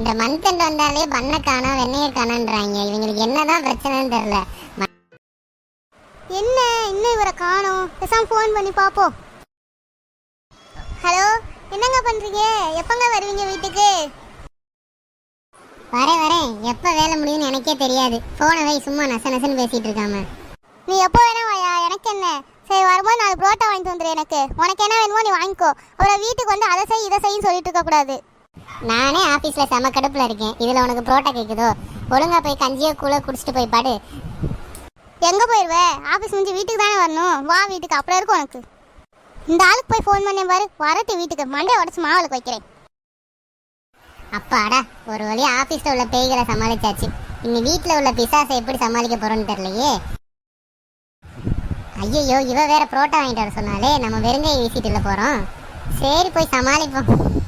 இந்த month end வந்தாலே பண்ண காணோம் வெண்ணெய காணோன்றாங்க இவங்களுக்கு என்னதான் பிரச்சனைன்னு தெரியல. என்ன? இன்னும் இவரை காணோம்? பேசாம ஃபோன் பண்ணி பார்ப்போம். ஹலோ என்னங்க பண்றீங்க? எப்பங்க வருவீங்க வீட்டுக்கு? வரேன் வரேன். எப்ப வேலை முடியும்னு எனக்கே தெரியாது. போனை வை சும்மா நச நசன்னு பேசிட்டு இருக்காம. நீ எப்போ வேணா வாயா? எனக்கு என்ன? சரி வரும்போது நாலு புரோட்டா வாங்கிட்டு வந்துரு எனக்கு. உனக்கு என்ன வேணுமோ நீ வாங்கிக்கோ. அப்புறம் வீட்டுக்கு வந்து அதை செய் இதை செய்யும் சொல்லிட்டு இருக்க கூடாது நானே ஆபீஸ்ல செம கடுப்புல இருக்கேன். இதுல உனக்கு புரோட்டா கேக்குதோ? ஒழுங்கா போய் கஞ்சியோ கூழ குடிச்சிட்டு போய் பாடு. எங்க போயிருவ? ஆபீஸ் முடிஞ்சு வீட்டுக்கு தானே வரணும். வா வீட்டுக்கு அப்புறம் இருக்கும் உனக்கு. இந்த ஆளுக்கு போய் ஃபோன் பண்ணேன் பாரு. வரட்டு வீட்டுக்கு. மண்டே உடச்சு மாவளுக்கு வைக்கிறேன். அப்பாடா ஒரு வழி ஆபீஸ்ல உள்ள பேய்களை சமாளிச்சாச்சு. இன்னி வீட்டில் உள்ள பிசாசை எப்படி சமாளிக்க போகிறோன்னு தெரியலையே. ஐயையோ இவ வேற புரோட்டா வாங்கிட்டு வர சொன்னாலே நம்ம வெறுங்கை வீசிட்டுல போறோம். சரி போய் சமாளிப்போம்.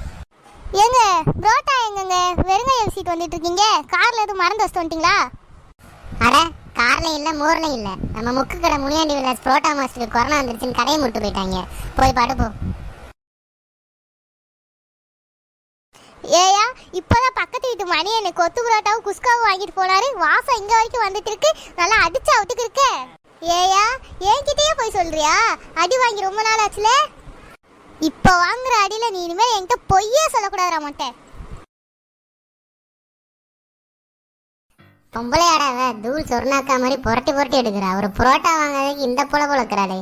ஏங்க புரோட்டா எங்கங்க? வெறுங்கைய வீசிட்டு வந்துட்டு இருக்கீங்க கார்ல எதுவும் மறந்து வச்சு வந்துட்டீங்களா? அட கார்ல இல்ல மோர்ல இல்ல. நம்ம முக்கு கடை முனியாண்டி விலாஸ் புரோட்டா மாஸ்டருக்கு கொரோனா வந்துருச்சுன்னு கடையை முட்டு போயிட்டாங்க. போய் படுப்போ ஏயா இப்போதான் பக்கத்து வீட்டு மணி எனக்கு கொத்து புரோட்டாவும் குஸ்காவும் வாங்கிட்டு போனாரு. வாசம் இங்க வரைக்கும் வந்துட்டு இருக்கு நல்லா அடிச்சு அவுட்டுக்கு இருக்க ஏயா என்கிட்டயே போய் சொல்றியா? அடி வாங்கி ரொம்ப நாள் ஆச்சுல? இப்போ வாங்குற அடியில் நீ இனிமேல் என்கிட்ட பொய்யே சொல்லக்கூடாது மாட்டேன் பொம்பளையாடாவ தூள் சொர்ணாக்கா மாதிரி புரட்டி புரட்டி எடுக்கிறா. ஒரு புரோட்டா வாங்காததுக்கு இந்த போல போல இருக்கிறாளே